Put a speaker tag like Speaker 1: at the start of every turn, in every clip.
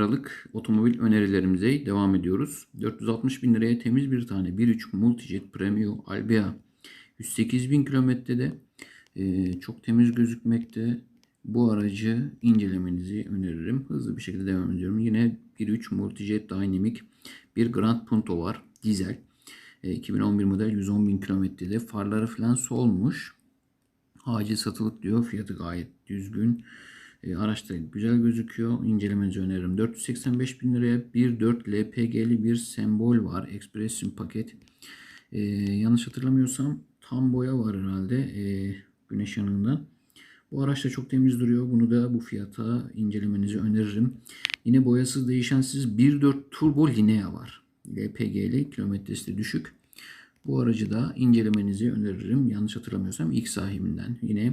Speaker 1: Aralık otomobil önerilerimize devam ediyoruz. 460 bin liraya temiz bir tane 1.3 Multijet Premio Albea 108 bin kilometrede e, çok temiz gözükmekte. Bu aracı incelemenizi öneririm. Hızlı bir şekilde devam ediyorum. Yine 1.3 Multijet Dynamic bir Grand Punto var. Dizel. E, 2011 model 110 bin kilometrede. Farları falan solmuş. Acil satılık diyor. Fiyatı gayet düzgün. E, araçta güzel gözüküyor. İncelemenizi öneririm. 485 bin liraya 1.4 LPG'li bir sembol var. Expression paket. E, yanlış hatırlamıyorsam tam boya var herhalde. E, güneş yanığında. Bu araç da çok temiz duruyor. Bunu da bu fiyata incelemenizi öneririm. Yine boyasız değişensiz 1.4 Turbo Linea var. LPG'li kilometresi de düşük. Bu aracı da incelemenizi öneririm. Yanlış hatırlamıyorsam ilk sahibinden. Yine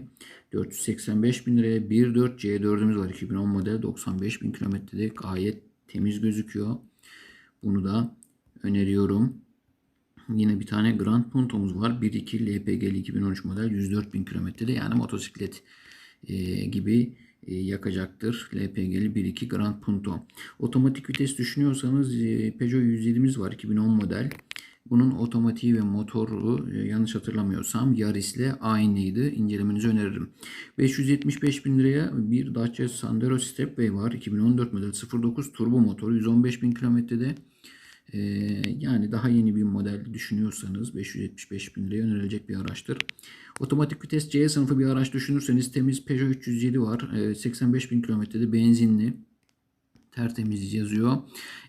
Speaker 1: 485 bin liraya 1.4 C4'ümüz var. 2010 model 95 bin kilometrede gayet temiz gözüküyor. Bunu da öneriyorum. Yine bir tane Grand Punto'muz var. 1.2 LPG'li 2013 model 104 bin kilometrede. Yani motosiklet e, gibi e, yakacaktır. LPG'li 1.2 Grand Punto. Otomatik vites düşünüyorsanız e, Peugeot 107'miz var 2010 model. Bunun otomatiği ve motoru e, yanlış hatırlamıyorsam Yaris'le aynıydı. İncelemenizi öneririm. 575 bin liraya bir Dacia Sandero Stepway var. 2014 model 09 turbo motor 115 bin kilometrede. Ee, yani daha yeni bir model düşünüyorsanız 575 bin liraya önerilecek bir araçtır. Otomatik vites C sınıfı bir araç düşünürseniz temiz Peugeot 307 var. Ee, 85 bin kilometrede benzinli. Tertemiz yazıyor.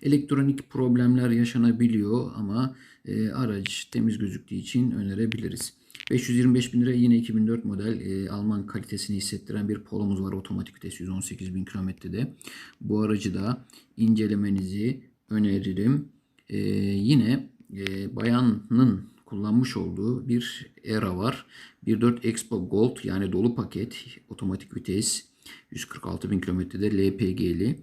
Speaker 1: Elektronik problemler yaşanabiliyor ama e, araç temiz gözüktüğü için önerebiliriz. 525 bin lira yine 2004 model e, Alman kalitesini hissettiren bir polomuz var. Otomatik vites 118 bin kilometrede. Bu aracı da incelemenizi öneririm. Ee, yine e, bayanın kullanmış olduğu bir Era var. 1.4 Expo Gold yani dolu paket otomatik vites 146 bin kilometrede LPG'li.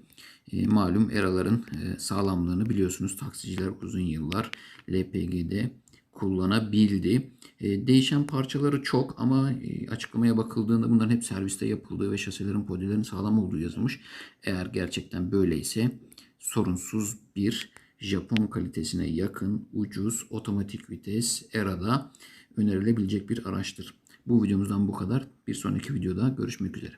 Speaker 1: E, malum Era'ların e, sağlamlığını biliyorsunuz. Taksiciler uzun yıllar LPG'de kullanabildi. E, değişen parçaları çok ama e, açıklamaya bakıldığında bunların hep serviste yapıldığı ve şaselerin podilerin sağlam olduğu yazılmış. Eğer gerçekten böyleyse sorunsuz bir Japon kalitesine yakın, ucuz, otomatik vites Era'da önerilebilecek bir araçtır. Bu videomuzdan bu kadar. Bir sonraki videoda görüşmek üzere.